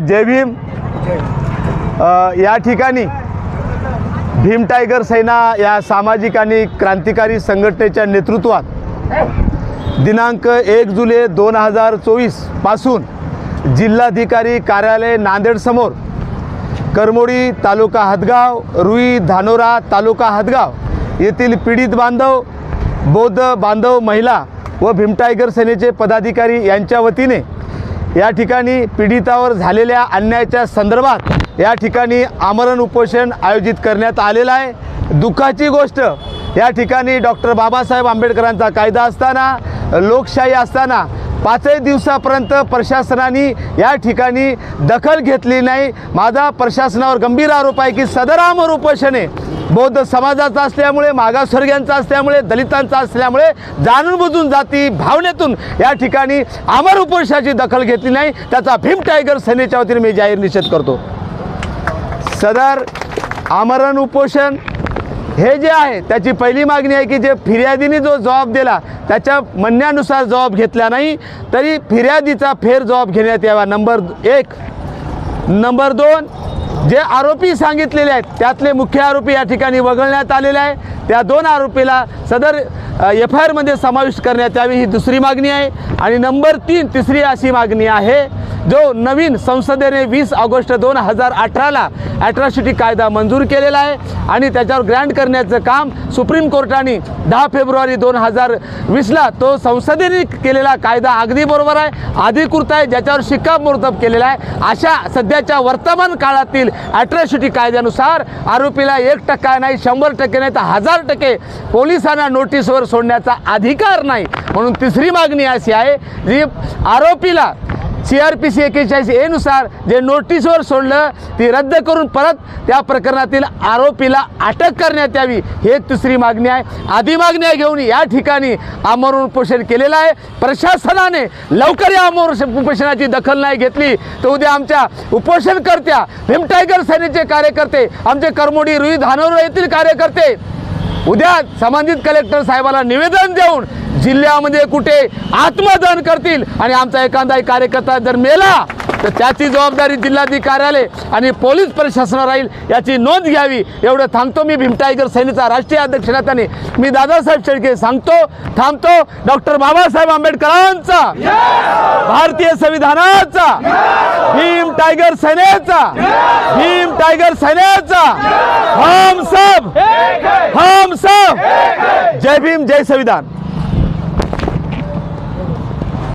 जय भीम. या ठिकाणी भीम टायगर सेना या सामाजिक आणि क्रांतिकारी संघटनेच्या नेतृत्वात दिनांक एक जुलै दोन हजार चोवीसपासून जिल्हाधिकारी कार्यालय नांदेडसमोर करमोडी तालुका हदगाव रुई धानोरा तालुका हदगाव येथील पीडित बांधव बौद्ध बांधव महिला व भीम टायगर सेनेचे पदाधिकारी यांच्या वतीने या ठिकाणी पीडितावर झालेल्या अन्यायाच्या संदर्भात या ठिकाणी आमरण उपोषण आयोजित करण्यात आलेलं आहे. दुःखाची गोष्ट या ठिकाणी डॉक्टर बाबासाहेब आंबेडकरांचा कायदा असताना लोकशाही असताना पाचही दिवसापर्यंत प्रशासनाने या ठिकाणी दखल घेतली नाही. माझा प्रशासनावर गंभीर आरोप आहे की सदर आमर उपोषणे बौद्ध समाजाचा असल्यामुळे मागासवर्गीयांचा असल्यामुळे दलितांचा असल्यामुळे जाणून बुजून जाती भावनेतून या ठिकाणी अमर उपोषणाची दखल घेतली नाही. त्याचा भीम टायगर सेनेच्या वतीने मी जाहीर निषेध करतो. सदर आमरण उपोषण हे जे आहे त्याची पहिली मागणी आहे की जे फिर्यादीने जो जबाब दिला त्याच्या म्हणण्यानुसार जबाब घेतला नाही तरी फिर्यादीचा फेर जबाब घेण्यात यावा. नंबर एक. नंबर दोन जे आरोपी सांगितलेले आहेत त्यातले मुख्य आरोपी या ठिकाणी वगळण्यात आलेले आहे. त्या दोन आरोपीला सदर एफ आय आरमध्ये समाविष्ट करण्यात यावी ही दुसरी मागणी आहे. आणि नंबर तीन तिसरी अशी मागणी आहे जो नवीन संसदेने वीस ऑगस्ट दोन हजार अठराला ॲट्रॉसिटी कायदा मंजूर केलेला आहे आणि त्याच्यावर ग्रँट करण्याचं काम सुप्रीम कोर्टाने दहा फेब्रुवारी दोन हजार वीसला तो संसदेने केलेला कायदा अगदी बरोबर आहे अधिकृत आहे ज्याच्यावर शिक्कामोर्तब केलेला आहे. अशा सध्याच्या वर्तमान काळातील ॲट्रॉसिटी कायद्यानुसार आरोपीला एक टक्का नाही शंभर टक्के नाही तर हजार टक्के पोलिसांना नोटीसवर सोडण्याचा अधिकार नाही. म्हणून तिसरी मागणी अशी आहे जी आरोपीला सी आर पी सी एकेचाळीस एनुसार जे नोटीसवर सोडलं ती रद्द करून परत त्या प्रकरणातील आरोपीला अटक करण्यात यावी ही एक तिसरी मागणी आहे. आधी मागण्या घेऊन या ठिकाणी आमरण उपोषण केलेलं आहे. प्रशासनाने लवकर या आमरण उपोषणाची दखल नाही घेतली तर उद्या आमच्या उपोषणकर्त्या भीमटायगर सेनेचे कार्यकर्ते आमचे करमोडी रुई धानोर येथील कार्यकर्ते उद्या संबंधित कलेक्टर साहेबाला निवेदन देऊन जिल्ह्यामध्ये कुठे आत्मदहन करतील आणि आमचा एखादा कार्यकर्ता जर मेला तर त्याची जबाबदारी जिल्हाधिकारी कार्यालय आणि पोलीस प्रशासन राहील याची नोंद घ्यावी. एवढं थांबतो मी भीम टायगर राष्ट्रीय अध्यक्ष नात्याने. मी दादासाहेब शेळके सांगतो थांबतो. डॉक्टर बाबासाहेब आंबेडकरांचा भारतीय संविधानाचा भीम टायगर सेनेचा भीम टायगर सेनेचा. हम सब हम सब. जय भीम जय संविधान.